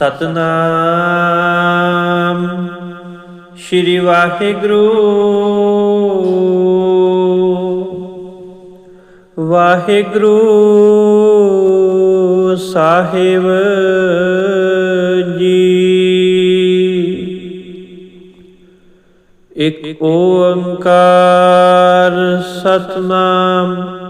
ਸਤਨਾਮ। ਸ਼੍ਰੀ ਵਾਹਿਗੁਰੂ। ਵਾਹਿਗੁਰੂ ਸਾਹਿਬ ਜੀ। ਇਕ ਓੰਕਾਰ ਸਤਨਾਮ।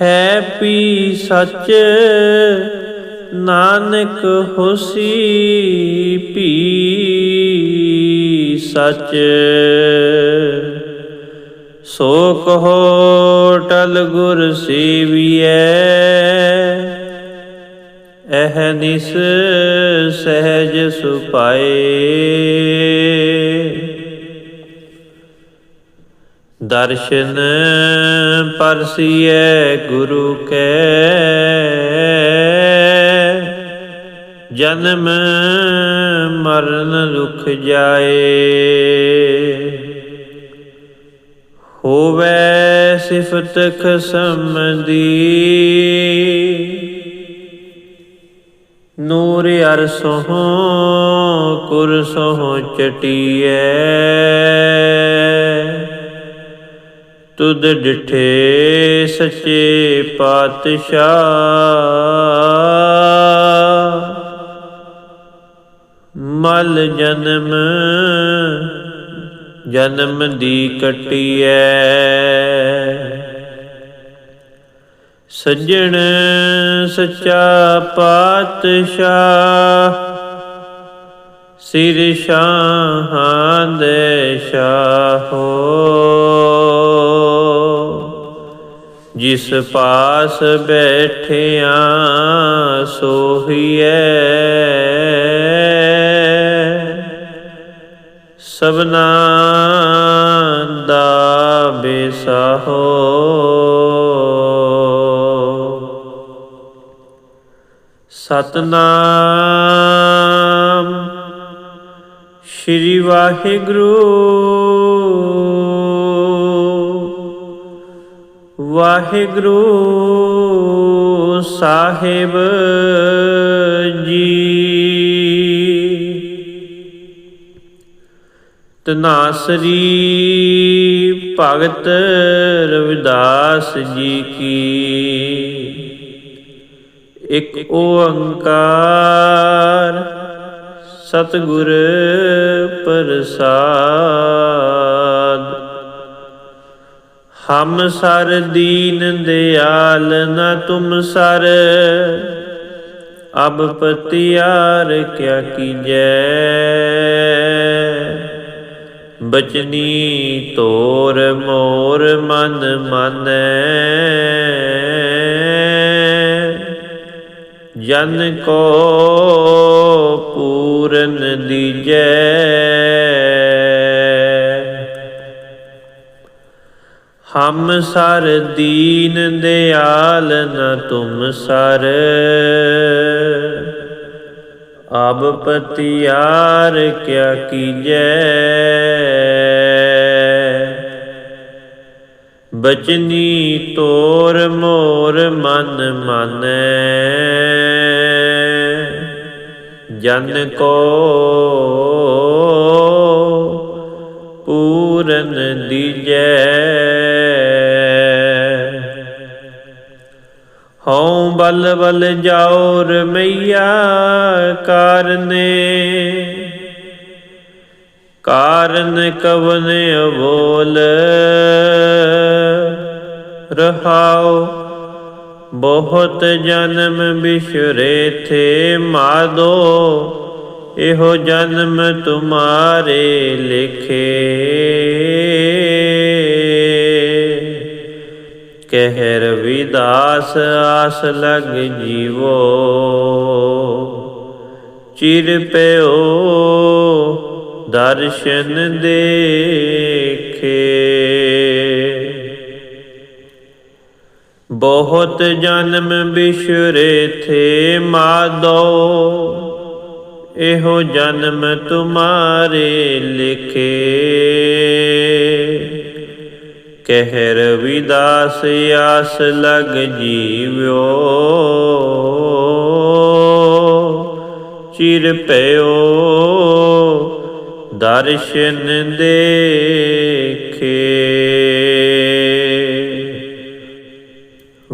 ਹੈ ਪੀ ਸੱਚ। ਨਾਨਕ ਹੋਸੀ ਪੀ ਸੱਚ। ਸੋ ਕਹੋ ਟਲ ਗੁਰ ਸੇਵੀਐ। ਇਹ ਨਿਸ ਸਹਿਜ ਸੁਪਾਏ। ਦਰਸ਼ਨ ਪਰਸੀਐ ਗੁਰੂ ਕੈ। ਜਨਮ ਮਰਨ ਰੁਖ ਜਾਏ। ਹੋਵੇ ਸਿਫਤ ਖਸਮ ਦੀ ਨੂਰ ਅਰਸੋਂ ਕੁਰਸੋਂ ਚਟੀਐ। ਤੁਧ ਡਿਠੇ ਸੱਚੇ ਪਾਤਸ਼ਾਹ। ਮਲ ਜਨਮ ਜਨਮ ਦੀ ਕਟੀਐ। ਸੱਜਣ ਸੱਚਾ ਪਾਤਸ਼ਾਹ। ਸਿਰ ਸ਼ਾਹਾਂ ਦੇ ਸ਼ਾਹੋ। ਜਿਸ ਪਾਸ ਬੈਠਿਆ ਸੋਹੀਐ। ਸਭਨਾ ਦਾ ਬੇਸਾਹੋ। ਸਤਨਾਮ ਸ਼੍ਰੀ ਵਾਹਿਗੁਰੂ। ਵਾਹਿਗੁਰੂ ਸਾਹਿਬ ਜੀ। ਤਨਾਸਰੀ ਭਗਤ ਰਵਿਦਾਸ ਜੀ ਕੀ। ਇਕ ਓੰਕਾਰ ਸਤਿਗੁਰ ਪ੍ਰਸਾਦ। ਹਮ ਸਰ ਦੀਨ ਦਿਆਲ ਨ ਤੁਮ ਸਰ, ਅਬ ਪਤਿਆਰ ਕਿਆ ਕੀਜੈ। ਬਚਨੀ ਤੋਰ ਮੋਰ ਮਨ ਮਾਨੈ। ਜਨ ਕੋ ਪੂਰਨ ਦੀਜੈ ਹਮ ਸਰ ਦੀਨ ਦਿਆਲ ਨ ਤੁਮ ਸਰ। ਅਬ ਪਤਿਆਰ ਕਿਆ ਕੀਜੈ। ਬਚਨੀ ਤੋਰ ਮੋਰ ਮਨ ਮਾਨੈ। ਜਨ ਕੋ ਪੂਰਨ ਦੀਜੈ। ਹਉ ਬਲ ਬਲ ਜਾਓ ਰਮਈਆ ਕਾਰਨੇ ਕਾਰਨ ਕਵਨ ਬੋਲ ਰਹਾਉ। ਬਹੁਤ ਜਨਮ ਬਿਸ਼ਰੇ ਥੇ ਮਾਦੋ, ਇਹੋ ਜਨਮ ਤੁਮਾਰੇ ਲਿਖੇ। ਕਹਿਰ ਰਵਿਦਾਸ ਆਸ ਲਗ ਜੀਵੋ, ਚਿਰ ਪਿਓ ਦਰਸ਼ਨ ਦੇਖੇ। ਬਹੁਤ ਜਨਮ ਬਿਸ਼ਰੇ ਥੇ ਮਾਦੋ। ਇਹੋ ਜਨਮ ਤੁਮਾਰੇ ਲਿਖੇ। ਕਹਿਰ ਰਵਿਦਾਸ ਆਸ ਲਗ ਜੀਵਿਓ। ਚਿਰ ਪਿਓ ਦਰਸ਼ਨ ਦੇਖੇ।